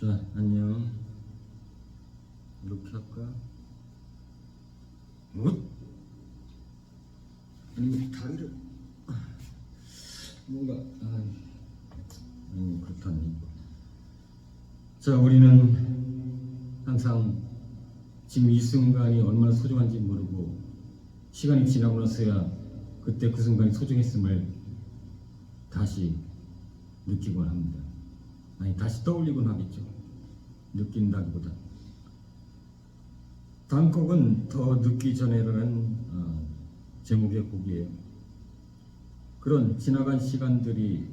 자, 안녕. 이렇게 할까? 뭐? 아니, 다리를 뭔가 아, 아니 그렇다니. 자, 우리는 항상 지금 이 순간이 얼마나 소중한지 모르고 시간이 지나고 나서야 그때 그 순간이 소중했음을 다시 느끼곤 합니다. 아니 다시 떠올리곤 하겠죠. 느낀다기보다. 다음 곡은 더 늦기 전에라는 어, 제목의 곡이에요. 그런 지나간 시간들이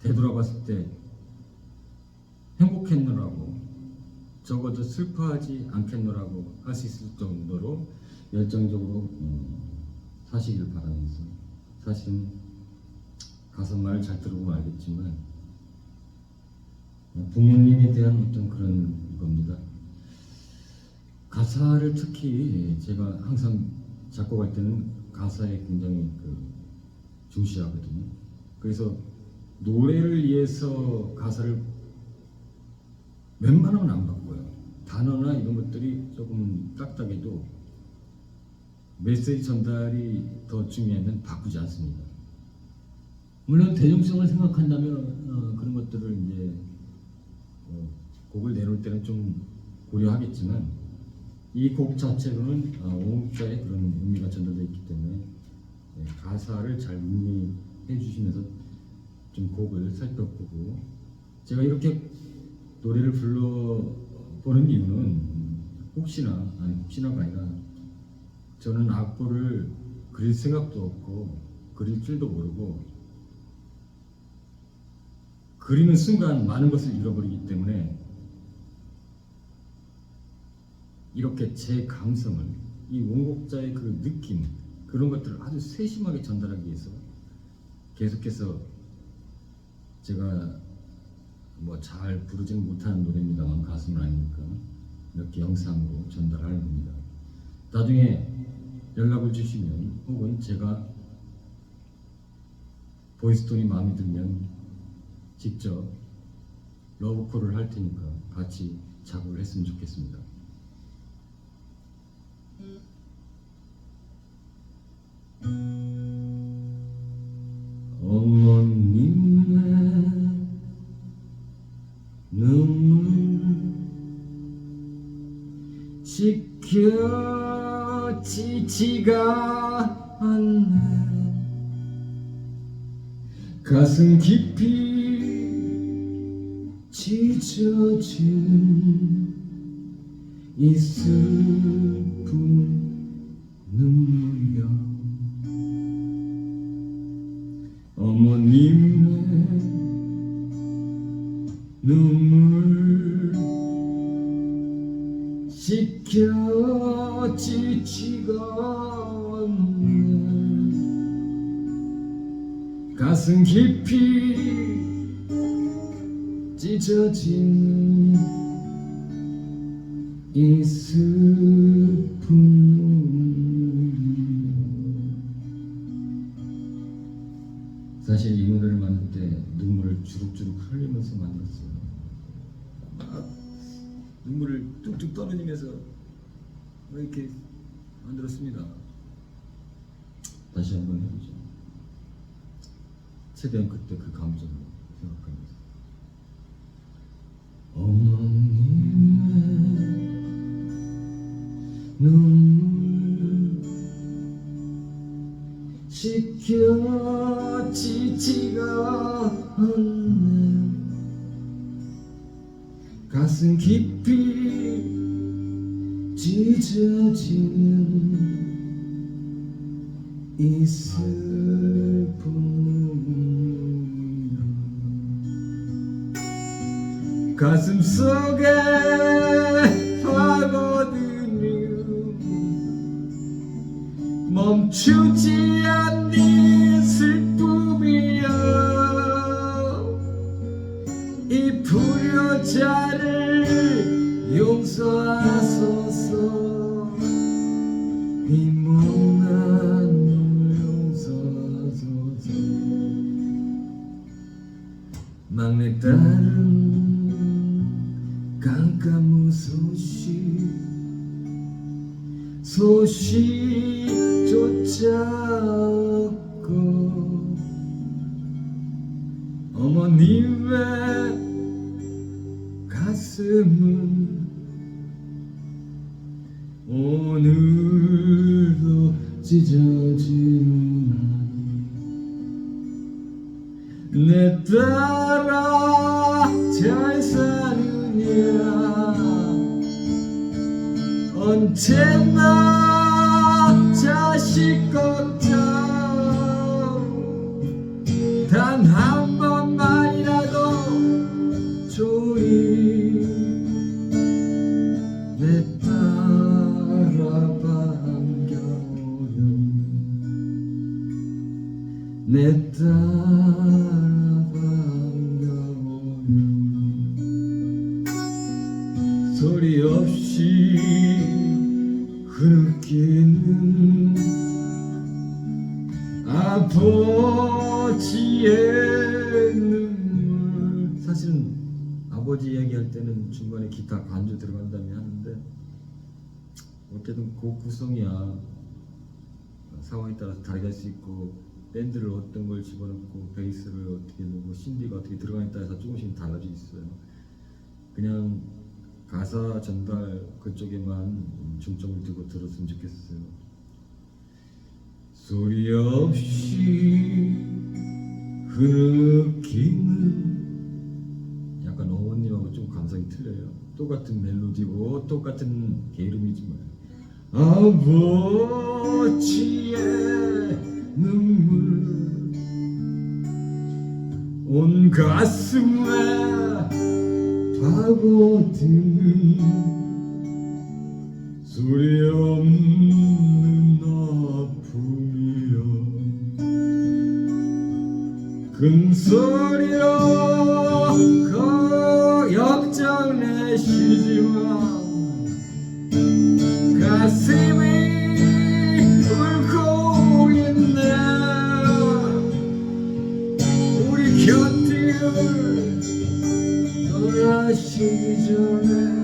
되돌아봤을 때 행복했노라고 적어도 슬퍼하지 않겠노라고 할 수 있을 정도로 열정적으로 음, 사시길 바라면서 사실은 가사 말을 잘 들어보면 알겠지만 부모님에 대한 어떤 그런 겁니다. 가사를 특히 제가 항상 작곡할 때는 가사에 굉장히 그 중시하거든요. 그래서 노래를 위해서 가사를 웬만하면 안 바꿔요. 단어나 이런 것들이 조금 딱딱해도 메시지 전달이 더 중요하면 바꾸지 않습니다. 물론 대중성을 생각한다면 어, 그런 것들을 이제 어, 곡을 내놓을 때는 좀 고려하겠지만 이 곡 자체로는 어, 오목자의 그런 의미가 전달되어 있기 때문에 네, 가사를 잘 음미해 주시면서 좀 곡을 살펴보고 제가 이렇게 노래를 불러보는 이유는 음, 혹시나 아니 혹시나가 아니라 저는 악보를 그릴 생각도 없고 그릴 줄도 모르고 그리는 순간 많은 것을 잃어버리기 때문에 이렇게 제 감성을 이 원곡자의 그 느낌 그런 것들을 아주 세심하게 전달하기 위해서 계속해서 제가 뭐 잘 부르지는 못하는 노래입니다만 가수는 아니니까 이렇게 영상으로 전달하는 겁니다. 나중에 연락을 주시면 혹은 제가 보이스톤이 마음에 들면 직접 러브콜을 할 테니까 같이 작업을 했으면 좋겠습니다. 어머님의 눈물 지켜지지가 않네 가슴 깊이 찢어진 이 슬픈 눈물이여. 어머님의 눈물 지켜지지가 않네 가슴 깊이 찢어진 이 눈물 사실 이 노래를 만들 때 눈물을 주룩주룩 흘리면서 만들었어요. 막 눈물을 뚝뚝 떨어지면서 이렇게 만들었습니다. 다시 한번 해보죠. 최대한 그때 그 감정을 생각하면서 가슴 깊이 찢어지는 이 눈물 가슴 속에 파고드는 멈추지 인문한 용서소서 막내 딸은 깜깜무소식 소식조차 없고 어머님의 내 딸아 잘 사느냐? 언제나 자식 같 소리 없이 흐느끼는 아버지의 눈물. 사실은 아버지 이야기할 때는 중간에 기타 간주 들어간 다음에 하는데 어쨌든 곡 구성이야. 상황에 따라서 다르게 할 수 있고 밴드를 어떤 걸 집어넣고 베이스를 어떻게 넣고 신디가 어떻게 들어가냐에 따라서 조금씩 달라져 있어요. 그냥 가사 전달 그쪽에만 중점을 두고 들었으면 좋겠어요. 소리 없이 흐느끼는 약간 어머님하고 좀 감성이 틀려요. 똑같은 멜로디고 똑같은 게으름이지만 아버지의 눈물 온 가슴에 파고드는 소리 없는 아픔이여 큰 소리로 역정 내시지만 가슴이 울고 있네. 우리 곁을 떠나시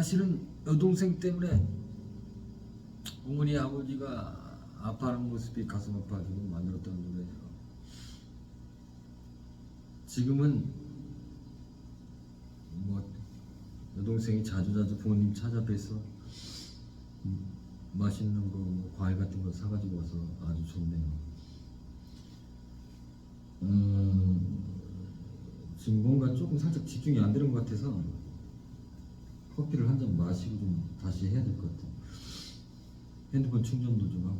사실은 여동생 때문에 어머니 아버지가 아파하는 모습이 가슴 아파가지고 만들었던 노래예요. 지금은 뭐 여동생이 자주 자주 부모님 찾아뵈서 음, 맛있는 거 뭐 과일 같은 거 사가지고 와서 아주 좋네요. 음, 지금 뭔가 조금 살짝 집중이 안 되는 것 같아서 커피를 한 잔 마시고 좀 다시 해야 될 것 같아요. 핸드폰 충전도 좀 하고.